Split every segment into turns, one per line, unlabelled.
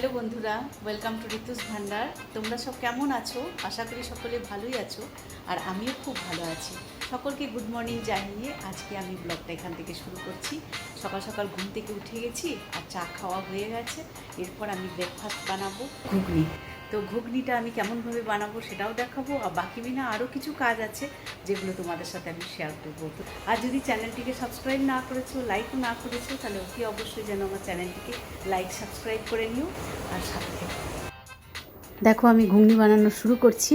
Hello বন্ধুরা welcome to ঋতুস ভান্ডার। তোমরা সব কেমন আছো? আশা করি সকলে ভালোই আছো, আর আমিও খুব ভালো আছি। সকলকে গুড মর্নিং জানিয়ে আজকে আমি ব্লগটা এখান থেকে শুরু করছি। সকাল সকাল ঘুম থেকে উঠে গেছি আর চা খাওয়া হয়ে গেছে। এরপর আমি ব্রেকফাস্ট বানাবো। ঘুগনি। তো ঘুগনিটা আমি কেমনভাবে বানাবো সেটাও দেখাবো, আর বাকি বিনা আরও কিছু কাজ আছে যেগুলো তোমাদের সাথে আমি শেয়ার করব। আর যদি চ্যানেলটিকে সাবস্ক্রাইব না করেছ লাইকও না করেছ, তাহলে অতি অবশ্যই যেন আমার চ্যানেলটিকে লাইক সাবস্ক্রাইব করে নিও, আর সাথে দেখো, আমি ঘুগনি বানানো শুরু করছি।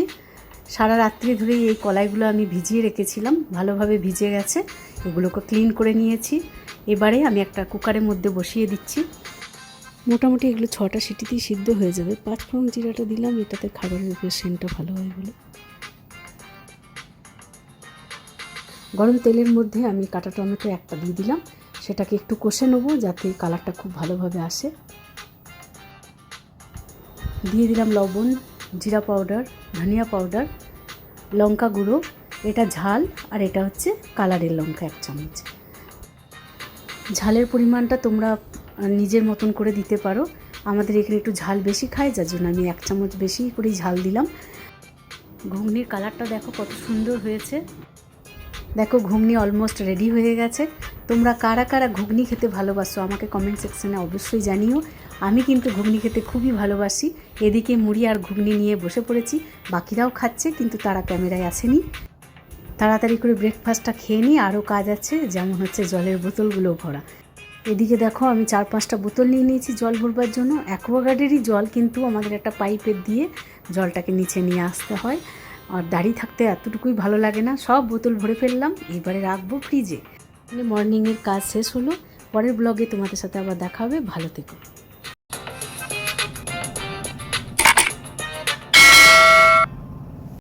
সারা রাত্রি ধরেই এই কলাইগুলো আমি ভিজিয়ে রেখেছিলাম, ভালোভাবে ভিজে গেছে, এগুলোকে ক্লিন করে নিয়েছি। এবারে আমি একটা কুকারের মধ্যে বসিয়ে দিচ্ছি। মোটামুটি এগুলো ছটা সিটিতেই সিদ্ধ হয়ে যাবে। পাঁচ ফোড়ন জিরাটা দিলাম, এটাতে খাবারের উপরে সেন্টটা ভালো হয় বলে গরম তেলের মধ্যে আমি কাটা টমেটো একটা দিয়ে দিলাম। সেটাকে একটু কষে নেব যাতে কালারটা খুব ভালোভাবে আসে। দিয়ে দিলাম লবণ, জিরা পাউডার, ধনিয়া পাউডার, লঙ্কা গুঁড়ো, এটা ঝাল আর এটা হচ্ছে কালারের লঙ্কা এক চামচ। ঝালের পরিমাণটা তোমরা নিজের মতন করে দিতে পারো। আমাদের এখানে একটু ঝাল বেশি খায়, যার জন্য আমি এক চামচ বেশি করেই ঝাল দিলাম। ঘুগনির কালারটা দেখো কত সুন্দর হয়েছে। দেখো ঘুগনি অলমোস্ট রেডি হয়ে গেছে। তোমরা কারা কারা ঘুগনি খেতে ভালোবাসো আমাকে কমেন্ট সেকশনে অবশ্যই জানিও। আমি কিন্তু ঘুগনি খেতে খুবই ভালোবাসি। এদিকে মুড়ি আর ঘুগনি নিয়ে বসে পড়েছি। বাকিরাও খাচ্ছে, কিন্তু তারা ক্যামেরায় আসেনি। তাড়াতাড়ি করে ব্রেকফাস্টটা খেয়ে নিই। আরও কাজ আছে, যেমন হচ্ছে জলের বোতলগুলো ভরা। এদিকে দেখো, আমি চার পাঁচটা বোতল নিয়ে নিয়েছি জল ভরবার জন্য। অ্যাকোয়াগার্ডেরই জল কিন্তু আমাদের একটা পাইপের দিয়ে জলটাকে নিচে নিয়ে আসতে হয়। আর দাঁড়িয়ে থাকতে এতটুকুই ভালো লাগে না, সব বোতল ভরে ফেললাম, এবারে রাখব ফ্রিজে মর্নিংয়ের কাজ শেষ হলো, পরের ব্লগে তোমাদের সাথে আবার দেখা হবে, ভালো থেকো।